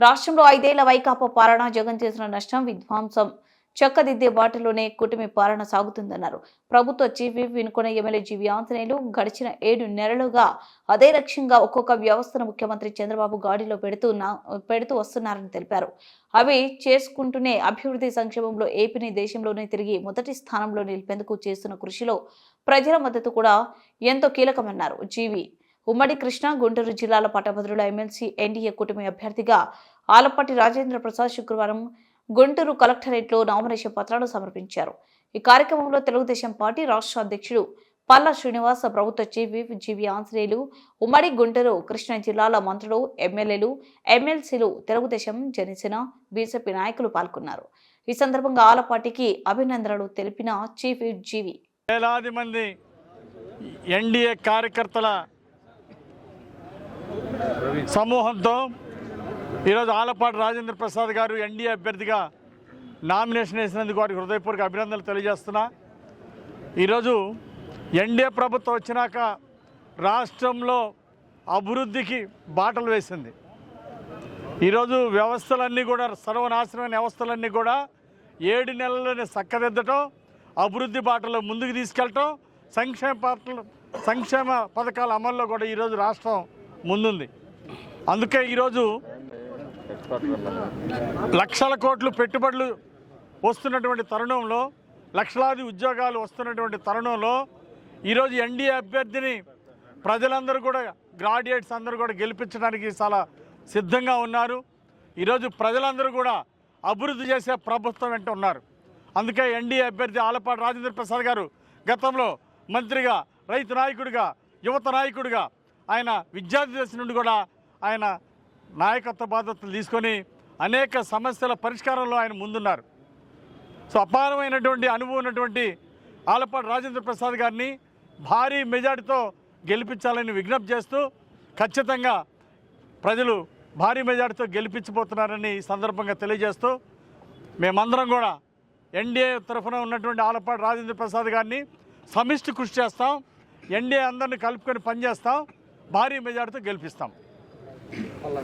రాష్ట్రంలో ఐదేళ్ళ వైకాపా పాలన జగన్ చేసిన నష్టం విధ్వంసం చక్కదిద్దే బాటలోనే కుటుంబ పాలన సాగుతుందన్నారు. ప్రభుత్వ chief Vinukonda MLA GV Anjaneyulu గడిచిన ఏడు నెలలుగా అదే లక్ష్యంగా ఒక్కొక్క వ్యవస్థను ముఖ్యమంత్రి చంద్రబాబు గాడిలో పెడుతూ నా- పెడుతూ వస్తున్నారని తెలిపారు. అవి చేసుకుంటూనే అభివృద్ధి సంక్షేమంలో ఏపీని దేశంలోనే తిరిగి మొదటి స్థానంలో నిలిపేందుకు చేస్తున్న కృషిలో ప్రజల మద్దతు కూడా ఎంతో కీలకమన్నారు. జీవి ఉమ్మడి కృష్ణా గుంటూరు జిల్లాల పట్టభద్రుల ఎమ్మెల్సీ ఎన్డీఏ కూటమి అభ్యర్థిగా ఆలపాటి రాజేంద్ర ప్రసాద్ శుక్రవారం గుంటూరు కలెక్టరేట్లో నామినేషన్ పత్రాలు సమర్పించారు. ఈ కార్యక్రమంలో తెలుగుదేశం పార్టీ రాష్ట్ర అధ్యక్షుడు పల్లా శ్రీనివాస ప్రభుత్వ చీఫ్ జీవి ఆంజనేయులు ఉమ్మడి గుంటూరు కృష్ణా జిల్లాల మంత్రులు ఎమ్మెల్యేలు ఎమ్మెల్సీలు తెలుగుదేశం జనసేన బీజేపీ నాయకులు పాల్గొన్నారు. ఈ సందర్భంగా ఆలపాటికి అభినందనలు తెలిపిన చీఫ్ విప్ జీవి. వేలాది మంది ఎన్డీఏ కార్యకర్తల సమూహంతో ఈరోజు ఆలపాటి రాజేంద్ర ప్రసాద్ గారు ఎన్డీఏ అభ్యర్థిగా నామినేషన్ వేసినందుకు వారికి హృదయపూర్వక అభినందనలు తెలియజేస్తున్నా. ఈరోజు ఎన్డీఏ ప్రభుత్వం వచ్చినాక రాష్ట్రంలో అభివృద్ధికి బాటలు వేసింది. ఈరోజు వ్యవస్థలన్నీ కూడా సర్వనాశనమైన వ్యవస్థలన్నీ కూడా ఏడు నెలల్లోనే చక్కదిద్దటం అభివృద్ధి బాటలో ముందుకు తీసుకెళ్ళటం సంక్షేమ పాటలు సంక్షేమ పథకాల అమల్లో కూడా ఈరోజు రాష్ట్రం ముందుంది. అందుకే ఈరోజు లక్షల కోట్లు పెట్టుబడులు వస్తున్నటువంటి తరుణంలో లక్షలాది ఉద్యోగాలు వస్తున్నటువంటి తరుణంలో ఈరోజు ఎన్డీఏ అభ్యర్థిని ప్రజలందరూ కూడా గ్రాడ్యుయేట్స్ అందరూ కూడా గెలిపించడానికి చాలా సిద్ధంగా ఉన్నారు. ఈరోజు ప్రజలందరూ కూడా అభివృద్ధి చేసే ప్రభుత్వం వెంట ఉన్నారు. అందుకే ఎన్డీఏ అభ్యర్థి ఆలపాటి రాజేంద్ర ప్రసాద్ గారు గతంలో మంత్రిగా రైతు నాయకుడిగా యువత నాయకుడిగా ఆయన విద్యార్థి దశ నుండి కూడా ఆయన నాయకత్వ బాధ్యతలు తీసుకొని అనేక సమస్యల పరిష్కారంలో ఆయన ముందున్నారు. సో అపారమైనటువంటి అనుభవం ఉన్నటువంటి ఆలపాటి రాజేంద్ర ప్రసాద్ గారిని భారీ మెజార్టీతో గెలిపించాలని విజ్ఞప్తి చేస్తూ ఖచ్చితంగా ప్రజలు భారీ మెజార్టీతో గెలిపించబోతున్నారని ఈ సందర్భంగా తెలియజేస్తూ మేమందరం కూడా ఎన్డీఏ తరఫున ఉన్నటువంటి ఆలపాటి రాజేంద్ర ప్రసాద్ గారిని సమిష్టి కృషి చేస్తాం. ఎన్డీఏ అందరిని కలుపుకొని పనిచేస్తాం. భారీ మెజార్టీతో గెలిపిస్తాం. আল্লাহ